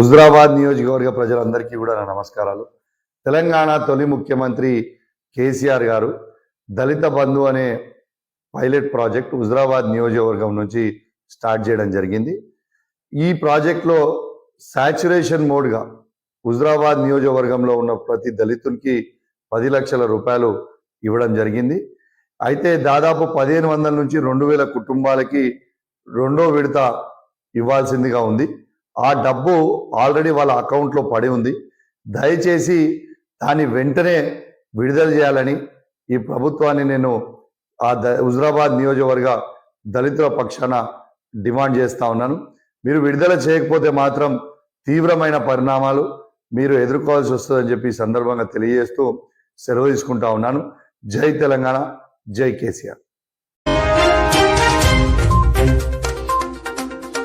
హుజరాబాద్ నియోజకవర్గ ప్రజలందరికీ కూడా నా నమస్కారాలు. తెలంగాణ తొలి ముఖ్యమంత్రి కేసీఆర్ గారు దళిత బంధు అనే పైలట్ ప్రాజెక్ట్ హుజరాబాద్ నియోజకవర్గం నుంచి స్టార్ట్ చేయడం జరిగింది. ఈ ప్రాజెక్ట్లో సాచురేషన్ మోడ్గా హుజరాబాద్ నియోజకవర్గంలో ఉన్న ప్రతి దళితునికి పది లక్షల రూపాయలు ఇవ్వడం జరిగింది. అయితే దాదాపు పదిహేను వందల నుంచి రెండు వేల కుటుంబాలకి రెండో విడత ఇవ్వాల్సిందిగా ఉంది. ఆ డబ్బు ఆల్రెడీ వాళ్ళ అకౌంట్లో పడి ఉంది. దయచేసి దాన్ని వెంటనే విడుదల చేయాలని ఈ ప్రభుత్వాన్ని నేను ఆ ద హుజరాబాద్ నియోజకవర్గ దళితుల పక్షాన డిమాండ్ చేస్తూ ఉన్నాను. మీరు విడుదల చేయకపోతే మాత్రం తీవ్రమైన పరిణామాలు మీరు ఎదుర్కోవాల్సి వస్తుందని చెప్పి ఈ సందర్భంగా తెలియజేస్తూ సెలవు తీసుకుంటా ఉన్నాను. జై తెలంగాణ జై కేసీఆర్.